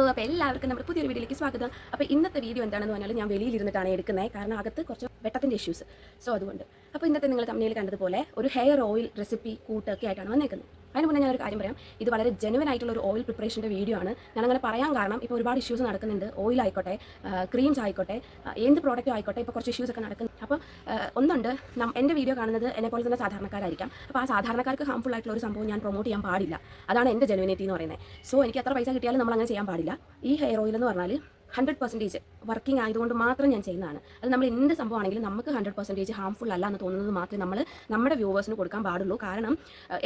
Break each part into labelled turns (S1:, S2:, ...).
S1: അപ്പോൾ എല്ലാവർക്കും നമ്മുടെ പുതിയൊരു വീഡിയോയിലേക്ക് സ്വാഗതം അപ്പോൾ ഇന്നത്തെ വീഡിയോ എന്താണെന്ന് പറഞ്ഞാൽ ഞാൻ വെളിയിലിരുന്നിട്ടാണ് എടുക്കുന്നത് കാരണം അകത്ത് കുറച്ച് വെട്ടത്തിൻ്റെ ഇഷ്യൂസ് സോ അതുകൊണ്ട് അപ്പോൾ ഇന്നത്തെ നിങ്ങൾ തമ്മിൽ കണ്ടതുപോലെ ഒരു ഹെയർ ഓയിൽ റെസിപ്പി കൂട്ടൊക്കെ ആയിട്ടാണ് വന്നേക്കുന്നത് അതിന് മുന്നേ ഞാൻ ഒരു കാര്യം പറയാം ഇത് വളരെ ജെനുവൻ ആയിട്ടുള്ള ഒരു ഓയിൽ പ്രിപ്പറേഷൻ്റെ വീഡിയോ ആണ് ഞാൻ അങ്ങനെ പറയാൻ കാരണം ഇപ്പോൾ ഒരുപാട് ഇഷ്യൂസ് നടക്കുന്നുണ്ട് ഓയിൽ ആയിക്കോട്ടെ ക്രീംസ് ആയിക്കോട്ടെ എന്ത് പ്രോഡക്റ്റും ആയിക്കോട്ടെ ഇപ്പോൾ കുറച്ച് ഇഷ്യൂസ് ഒക്കെ നടക്കുന്നു അപ്പോൾ ഒന്നുണ്ട് എൻ്റെ വീഡിയോ കാണുന്നത് എന്നെപ്പോലെ തന്നെ സാധാരണക്കാരായിരിക്കാം അപ്പോൾ ആ സാധാരണക്കാർക്ക് ഹാംഫുൾ ആയിട്ടുള്ള ഒരു സംഭവം ഞാൻ പ്രൊമോട്ട് ചെയ്യാൻ പാടില്ല അതാണ് എൻ്റെ ജെനുവിനിറ്റി എന്ന് പറയുന്നത് സോ എനിക്ക് എത്ര പൈസ കിട്ടിയാലും നമ്മൾ അങ്ങനെ ചെയ്യാൻ പാടില്ല ഈ ഹെയർ ഓയിൽ എന്ന് പറഞ്ഞാൽ ഹൺഡ്രഡ് പെർസെൻറ്റേജ് വർക്കിംഗ് ആയതുകൊണ്ട് മാത്രം ഞാൻ ചെയ്യുന്നതാണ് അത് നമ്മൾ എന്ത് സംഭവമാണെങ്കിലും നമുക്ക് ഹൺഡ്രഡ് പെർസെൻറ്റേജ് ഹാംഫുൾ അല്ല എന്ന് തോന്നുന്നത് മാത്രമേ നമ്മൾ നമ്മുടെ വ്യൂവേഴ്സിന് കൊടുക്കാൻ പാടുള്ളൂ കാരണം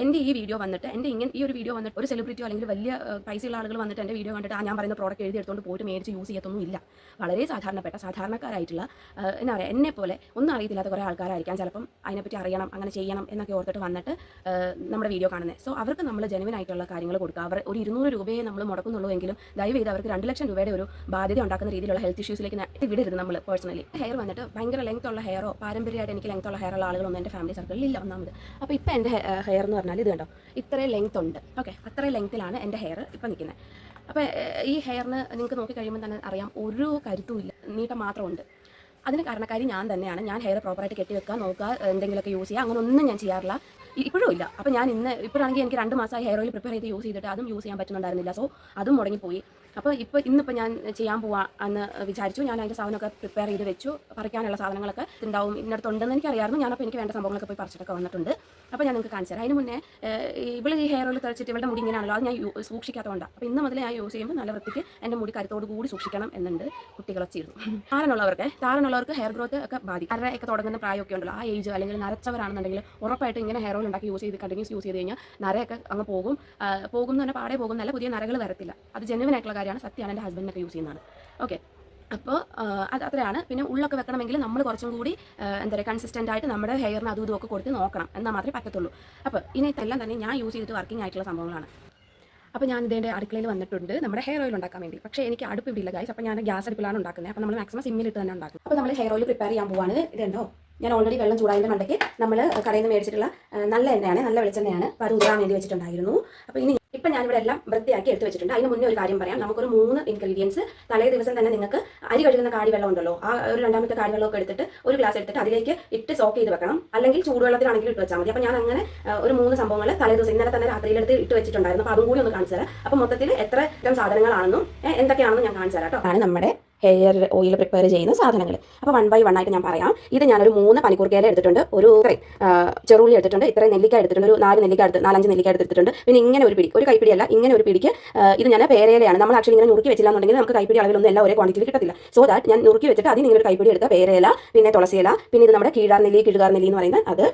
S1: എൻ്റെ ഈ വീഡിയോ വന്നിട്ട് എൻ്റെ ഇങ്ങനെ ഈ ഒരു വീഡിയോ വന്നിട്ട് ഒരു സെലിബ്രിറ്റി അല്ലെങ്കിൽ വലിയ പൈസയുള്ള ആളുകൾ വന്നിട്ട് എൻ്റെ വീഡിയോ കണ്ടിട്ട് ആ ഞാൻ പറയുന്ന പ്രോഡക്റ്റ് എഴുതി എടുത്തുകൊണ്ട് പോയിട്ട് മേടിച്ച് യൂസ് ചെയ്യത്തൊന്നും ഇല്ല വളരെ സാധാരണപ്പെട്ട സാധാരണക്കാരായിട്ടുള്ള എന്നാ പറയുക എന്നെ പോലെ ഒന്നും അറിയത്തില്ലാത്ത കുറേ ആൾക്കാരായിരിക്കാം ചിലപ്പം അതിനെപ്പറ്റി അറിയണം അങ്ങനെ ചെയ്യണം എന്നൊക്കെ ഓർത്തിട്ട് വന്നിട്ട് നമ്മുടെ വീഡിയോ കാണുന്നത് സോ അവർക്ക് നമ്മൾ ജനുവൻ ആയിട്ടുള്ള കാര്യങ്ങൾ കൊടുക്കുക അവർ ഒരു ഇരുന്നൂറ് രൂപയെ നമ്മൾ മുടക്കുന്നുള്ളൂ എങ്കിലും ദയവ് ചെയ്ത് അവർക്ക് രണ്ട് ലക്ഷം രൂപയുടെ ഒരു ബാധ്യത ഉണ്ടാക്കുന്ന രീതിയിലുള്ള ഹെൽത്ത് ഇഷ്യൂ ഇഷ്യൂസിലേക്ക് വിടരുത് നമ്മൾ പേഴ്സണലി ഹെയർ വന്നിട്ട് ഭയങ്കര ലെങ്ത് ഉള്ള ഹെയറോ പാരമ്പര്യമായിട്ട് എനിക്ക് ലെങ്ത് ഉള്ള ഹെയർ ഉള്ള ആളുകളൊന്നും എൻ്റെ ഫാമിലി സർക്കിളിൽ ഇല്ല ഒന്നാമത് അപ്പോൾ ഇപ്പോൾ എൻ്റെ ഹെയർ എന്ന് പറഞ്ഞാൽ ഇത് കണ്ടോ ഇത്രയും ലെങ്ത് ഉണ്ട് ഓക്കെ അത്രയും ലെങ്ത്തിലാണ് എൻ്റെ ഹെയർ ഇപ്പം നിൽക്കുന്നത് അപ്പോൾ ഈ ഹെയറിന് നിങ്ങൾക്ക് നോക്കി കഴിയുമ്പോൾ തന്നെ അറിയാം ഒരു ഇല്ല നീട്ടം മാത്രമുണ്ട് അതിന് കാരണക്കാരി ഞാൻ തന്നെയാണ് ഞാൻ ഹെയർ പ്രോപ്പറായിട്ട് കെട്ടി വെക്കുക നോക്കുക എന്തെങ്കിലുമൊക്കെ യൂസ് ചെയ്യുക അങ്ങനൊന്നും ഞാൻ ചെയ്യാറില്ല ഇപ്പോഴും ഇല്ല അപ്പോൾ ഞാൻ ഇന്ന് ഇപ്പോഴാണെങ്കിൽ എനിക്ക് രണ്ട് മാസമായി ഹെയർ ഓയിൽ പ്രിപ്പയർ ചെയ്ത് യൂസ് ചെയ്തിട്ട് അതും യൂസ് ചെയ്യാൻ പറ്റുന്നുണ്ടായിരുന്നില്ല സോ അതും മുടങ്ങിപ്പോയി അപ്പോൾ ഇപ്പോൾ ഇന്നിപ്പോൾ ഞാൻ ചെയ്യാൻ പോവാ എന്ന് വിചാരിച്ചു ഞാൻ അതിൻ്റെ സാധനമൊക്കെ പ്രിപ്പയർ ചെയ്ത് വെച്ചു പറിക്കാനുള്ള സാധനങ്ങളൊക്കെ ഉണ്ടാവും ഇന്നടത്തുണ്ടെന്ന് എനിക്കറിയായിരുന്നു ഞാനപ്പോൾ എനിക്ക് വേണ്ട സംഭവങ്ങളൊക്കെ പോയി പറിച്ചിട്ടൊക്കെ വന്നിട്ടുണ്ട് അപ്പോൾ ഞാൻ നിങ്ങൾക്ക് കാണിച്ചു തരാം അതിന് മുന്നേ ഇവൾ ഈ ഹെയർ ഓയിൽ തെളിച്ചിട്ട് ഇവളുടെ മുടി ഇങ്ങനെയാണല്ലോ അത് ഞാൻ സൂക്ഷിക്കാത്തതുകൊണ്ടാണ് അപ്പോൾ ഇന്ന് മുതൽ ഞാൻ യൂസ് ചെയ്യുമ്പോൾ നല്ല വൃത്തിക്ക് എൻ്റെ മുടി കരുത്തോട് കൂടി സൂക്ഷിക്കണം എന്നുണ്ട് കുട്ടികളെ കുട്ടികളൊച്ചിരുന്നു താരനുള്ളവർക്ക് താരനുള്ളവർക്ക് ഹെയർ ഗ്രോത്ത് ഒക്കെ ബാധിക്കും ഒക്കെ തുടങ്ങുന്ന പ്രായമൊക്കെ ഉണ്ടല്ലോ ആ ഏജ് അല്ലെങ്കിൽ നരച്ചവരാണെന്നുണ്ടെങ്കിൽ ഉറപ്പായിട്ട് ഇങ്ങനെ ഹെയർ ഓയിൽ ഉണ്ടാക്കി യൂസ് ചെയ്ത് കണ്ടിന്യൂസ് യൂസ് ചെയ്ത് കഴിഞ്ഞാൽ നരയൊക്കെ അങ്ങ് പോകും പോകും പാടെ പോകുന്നല്ല പുതിയ നരകൾ വരത്തില്ല അത് ജെനുവിനായിട്ടുള്ള കാര്യമാണ് സത്യമാണ് എൻ്റെ ഹസ്ബൻഡിനൊക്കെ യൂസ് ചെയ്യുന്നതാണ് ഓക്കെ അപ്പോൾ അത് അത്രയാണ് പിന്നെ ഉള്ളൊക്കെ വെക്കണമെങ്കിൽ നമ്മൾ കുറച്ചും കൂടി എന്താ പറയുക കൺസിസ്റ്റൻ്റ് ആയിട്ട് നമ്മുടെ ഹെയറിന് അതും ഇതും ഒക്കെ കൊടുത്ത് നോക്കണം എന്നാൽ മാത്രമേ പറ്റത്തുള്ളൂ അപ്പോൾ ഇനി ഇതെല്ലാം തന്നെ ഞാൻ യൂസ് ചെയ്തിട്ട് വർക്കിംഗ് ആയിട്ടുള്ള സംഭവങ്ങളാണ് അപ്പോൾ ഞാൻ ഇതിൻ്റെ അടുക്കളയിൽ വന്നിട്ടുണ്ട് നമ്മുടെ ഹെയർ ഓയിൽ ഉണ്ടാക്കാൻ വേണ്ടി പക്ഷേ എനിക്ക് അടുപ്പ് ഇവിടെ ഇല്ല ഗൈസ് അപ്പോൾ ഞാൻ ഗ്യാസ് അടുപ്പിലാണ് ഉണ്ടാക്കുന്നത് അപ്പോൾ നമ്മൾ മാക്സിമം സിമ്മിലിട്ട് തന്നെ ഉണ്ടാക്കുന്നത് അപ്പോൾ നമ്മൾ ഹെയർ ഓയിൽ പ്രിപ്പയർ ചെയ്യാൻ പോവാണ് ഇതുണ്ടോ ഞാൻ ഓൾറെഡി വെള്ളം ചൂടായതിൻ്റെ മണ്ടയ്ക്ക് നമ്മൾ കടയിൽ നിന്ന് മേടിച്ചിട്ടുള്ള നല്ല എണ്ണയാണ് നല്ല വെളിച്ചെണ്ണയാണ് അപ്പോൾ അത് ഉതറാൻ വേണ്ടി വെച്ചിട്ടുണ്ടായിരുന്നു അപ്പോൾ ഇനി ഇപ്പം ഞാനിവിടെ എല്ലാം വൃത്തിയാക്കി എടുത്ത് വെച്ചിട്ടുണ്ട് അതിന് മുന്നേ ഒരു കാര്യം പറയാം നമുക്കൊരു മൂന്ന് ഇൻഗ്രീഡിയൻസ് തലേ ദിവസം തന്നെ നിങ്ങൾക്ക് അരി കഴുകുന്ന കാടി വെള്ളം ഉണ്ടല്ലോ ആ ഒരു രണ്ടാമത്തെ കാടി വെള്ളമൊക്കെ എടുത്തിട്ട് ഒരു ഗ്ലാസ് എടുത്തിട്ട് അതിലേക്ക് ഇട്ട് സോക്ക് ചെയ്ത് വെക്കണം അല്ലെങ്കിൽ ചൂടുവെള്ളത്തിലാണെങ്കിൽ ഇട്ട് വെച്ചാൽ മതി അപ്പോൾ ഞാൻ അങ്ങനെ ഒരു മൂന്ന് സംഭവങ്ങൾ തലേ ദിവസം ഇന്നലെ തന്നെ രാത്രിയിലെടുത്ത് ഇട്ട് വെച്ചിട്ടുണ്ടായിരുന്നു അപ്പോൾ അതും കൂടി ഒന്ന് കാണിച്ചു തരാം അപ്പോൾ മൊത്തത്തിൽ എത്ര ഇത്തരം സാധനങ്ങളാണെന്നും എന്തൊക്കെയാണെന്നും ഞാൻ കാണിച്ചു തരാം കേട്ടോ ആണ് നമ്മുടെ ഹെയർ ഓയിൽ പ്രിപ്പയർ ചെയ്യുന്ന സാധനങ്ങൾ അപ്പോൾ വൺ ബൈ വൺ ആയിട്ട് ഞാൻ പറയാം ഇത് ഞാനൊരു മൂന്ന് പനിക്കൂർക്കയില എടുത്തിട്ടുണ്ട് ഒരു ഇത്രയും ചെറുള്ളി എടുത്തിട്ടുണ്ട് ഇത്രയും നെല്ലിക്ക എടുത്തിട്ടുണ്ട് ഒരു നാല് നെല്ലിക്ക എടുത്ത് നാലഞ്ച് നെല്ലിക്ക എടുത്തിട്ടുണ്ട് പിന്നെ ഇങ്ങനെ ഒരു പിടി ഒരു കൈപ്പിടിയല്ല ഇങ്ങനെ ഒരു പിടിക്ക് ഇത് ഞാൻ പേരയിലാണ് നമ്മൾ ആക്ച്വലി ഇങ്ങനെ നുറുക്കി വെച്ചില്ല എന്നുണ്ടെങ്കിൽ നമുക്ക് കൈപ്പിടി അളവിലൊന്നും എല്ലാം ഒരേ ക്വാണ്ടിറ്റിയിൽ കിട്ടത്തില്ല സോ ദാറ്റ് ഞാൻ നുറുക്കി വെച്ചിട്ട് അതിൽ ഒരു കൈപ്പിടി എടുത്ത പേരയില പിന്നെ തുളസിയില പിന്നെ ഇത് നമ്മുടെ കീഴാർനെല്ലി നെല്ലി എന്ന് പറയുന്നത് അത്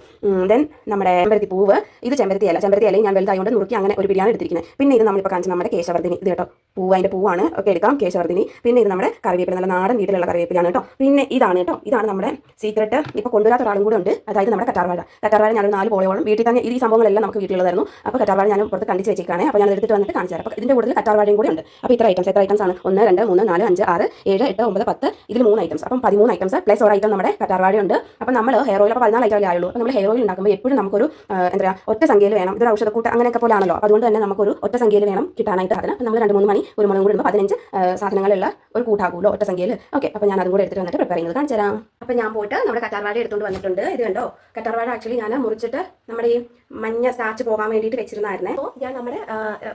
S1: ദെൻ നമ്മുടെ ചെമ്പരത്തി പൂവ് ഇത് ചെമ്പരത്തി ഇല ചെമ്പരത്തി ഇലയും ഞാൻ വലുതായതുകൊണ്ട് നുറുക്കി അങ്ങനെ ഒരു പിടിയാണ് എടുത്തിരിക്കുന്നത് പിന്നെ ഇത് നമ്മളിപ്പോൾ കാണിച്ച നമ്മുടെ കേശവർദ്ധിനി ഇത് കേട്ടോ പൂവ് അതിൻ്റെ പൂവാണ് ഒക്കെ എടുക്കാം കേശവർദ്ധിനി പിന്നെ ഇത് നമ്മുടെ കറി കറിവേപ്പില നല്ല നാടൻ വീട്ടിലുള്ള കറിവേപ്പിലാണ് കേട്ടോ പിന്നെ ഇതാണ് കേട്ടോ ഇതാണ് നമ്മുടെ സീക്രട്ട് ഇപ്പോൾ കൊണ്ടുവരാത്ത ഒരാളും കൂടെ ഉണ്ട് അതായത് നമ്മുടെ കറ്റാർവാഴ കറ്റാർവാഴ ഞാനൊരു നാല് പോളയോളം വീട്ടിൽ തന്നെ ഈ സംഭവങ്ങളെല്ലാം നമുക്ക് വീട്ടിലുള്ളതായിരുന്നു അപ്പോൾ കറ്റാർവാഴ ഞാൻ പുറത്ത് കണ്ടിച്ച് വെച്ചേക്കാണ് അപ്പോൾ ഞാൻ എടുത്തിട്ട് വന്നിട്ട് കാണിച്ചു അപ്പോൾ ഇതിൻ്റെ കൂടുതൽ കറ്റാർവാഴയും കൂടെ ഉണ്ട് അപ്പോൾ ഇത്ര ഐറ്റംസ് എത്ര ഐറ്റംസ് ആണ് ഒന്ന് രണ്ട് മൂന്ന് നാല് അഞ്ച് ആറ് ഏഴ് എട്ട് ഒമ്പത് പത്ത് ഇതിൽ മൂന്ന് ഐറ്റംസ് അപ്പം പതിമൂന്ന് ഐറ്റംസ് പ്ലസ് ഒരു ഐറ്റം നമ്മുടെ കറ്റാർവാഴ ഉണ്ട് അപ്പോൾ നമ്മൾ ഹെയർ ഓയിൽ അപ്പോൾ പതിനാല് ഐറ്റം ആയുള്ളൂ അപ്പോൾ നമ്മൾ ഹെയർ ഓയിൽ ഉണ്ടാക്കുമ്പോൾ എപ്പോഴും നമുക്കൊരു എന്താ പറയുക ഒറ്റ സംഖ്യയിൽ വേണം ഇതൊരു ഔഷധക്കൂട്ട് അങ്ങനെയൊക്കെ പോലാണല്ലോ അതുകൊണ്ട് തന്നെ നമുക്കൊരു ഒറ്റ സംഖ്യയിൽ വേണം കിട്ടാനായിട്ട് അതിന് നമ്മൾ രണ്ട് മൂന്ന് മണി ഒരു മണി കൂടി പതിനഞ്ച് സാധനങ്ങളുള്ള ഒരു കൂട്ടാകുമല്ലോ ഉള്ളൂ ഒറ്റ സംഖ്യയിൽ ഓക്കെ അപ്പോൾ ഞാൻ അതും കൂടെ എടുത്തിട്ട് വന്നിട്ട് പ്രിപ്പയർ ചെയ്യുന്നത് കാണിച്ചു തരാം അപ്പോൾ ഞാൻ പോയിട്ട് നമ്മുടെ കറ്റാർവാഴ എടുത്തുകൊണ്ട് വന്നിട്ടുണ്ട് ഇത് കണ്ടോ കറ്റാർവാഴ ആക്ച്വലി ഞാൻ മുറിച്ചിട്ട് നമ്മുടെ ഈ മഞ്ഞ സ്റ്റാച്ച് പോകാൻ വേണ്ടിയിട്ട് വെച്ചിരുന്നായിരുന്നേ അപ്പോൾ ഞാൻ നമ്മുടെ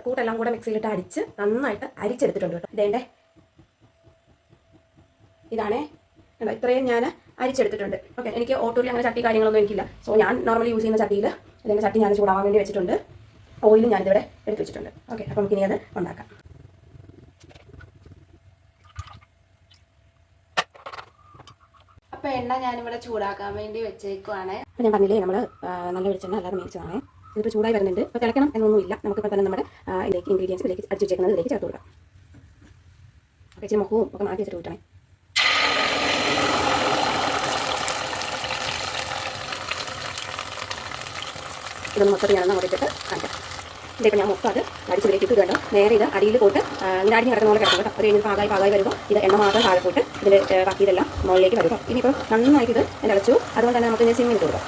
S1: കൂട്ടെല്ലാം കൂടെ മിക്സിയിലിട്ട് അടിച്ച് നന്നായിട്ട് അരിച്ചെടുത്തിട്ടുണ്ട് ഇതേണ്ടേ ഇതാണേ കണ്ടോ ഇത്രയും ഞാൻ അരിച്ചെടുത്തിട്ടുണ്ട് ഓക്കെ എനിക്ക് ഓട്ടോയിൽ അങ്ങനെ ചട്ടി കാര്യങ്ങളൊന്നും എനിക്കില്ല സോ ഞാൻ നോർമലി യൂസ് ചെയ്യുന്ന ചട്ടിയിൽ ഇതിൻ്റെ ചട്ടി ഞാൻ ചൂടാവാൻ വേണ്ടി വെച്ചിട്ടുണ്ട് ഓയിലും ഞാനിതിവിടെ എടുത്ത് വെച്ചിട്ടുണ്ട് ഓക്കെ അപ്പോൾ നമുക്കിനി അത് ഉണ്ടാക്കാം എണ്ണ ഞാനിവിടെ ചൂടാക്കാൻ വേണ്ടി വെച്ചേക്കുവാണ് അപ്പൊ ഞാൻ പറഞ്ഞില്ലേ നമ്മൾ നല്ല വെളിച്ചെണ്ണ അല്ലാതെ മേടിച്ചതാണ് ഇതിപ്പോൾ ചൂടായി വരുന്നുണ്ട് ഇപ്പൊ തിളക്കണം നമുക്ക് നമുക്കിപ്പോൾ തന്നെ നമ്മുടെ ഇതിലേക്ക് ഇൻഗ്രീഡിയൻസ് ഇതിലേക്ക് അടിച്ചു വെച്ചേക്കുന്നത് ഇതിലേക്ക് ചേർത്ത് കൊടുക്കാം അപ്പൊ ഇച്ചിരി മുഖവും ഒക്കെ മാറ്റി വെച്ചിട്ട് കൂട്ടണേ ഇതൊന്ന് മൊത്തത്തിൽ ഞാനൊന്ന് അങ്ങോട്ട് കാണിക്കാം ഇതിപ്പോൾ ഞാൻ മൊത്തം അത് അടിച്ചതിലേക്ക് ഇട്ട് ഇടണം നേരെ ഇത് അടിയിൽ പോയിട്ട് ഇങ്ങനെ അടിഞ്ഞ് കിടക്കുന്ന പോലെ കിടക്കും കേട്ടോ അത് കഴിഞ്ഞ് പാകായി പാകായി വരുമ്പോൾ ഇത് എണ്ണ മാത്രം താഴെ പോയിട്ട് ഇതിൽ ബാക്കി ഇതെല്ലാം മുകളിലേക്ക് വരും ഇനിയിപ്പോൾ നന്നായിട്ട് ഇത് അടച്ചു അതുകൊണ്ട് തന്നെ നമുക്ക് സിമ്മിൽ ഇട്ട് കൊടുക്കാം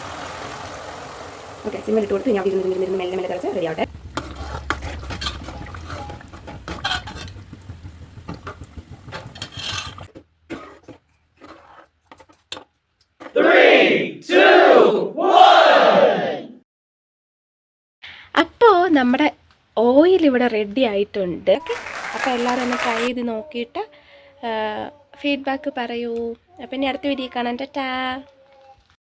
S1: ഓക്കെ സിമ്മിൽ ഇട്ട് കൊടുത്ത് ഞാൻ ഇരുന്ന് ഇരുന്ന് മെല്ലെ മെല്ലെ തിളച്ച് റെഡി ആവട്ടെ
S2: Three! നമ്മുടെ ഓയിൽ ഇവിടെ റെഡി ആയിട്ടുണ്ട് ഓക്കെ അപ്പോൾ എല്ലാവരും ഒന്ന് ട്രൈ ചെയ്ത് നോക്കിയിട്ട് ഫീഡ്ബാക്ക് പറയൂ അപ്പം ഇനി അടുത്ത വീഡിയോ കാണാൻ ടാ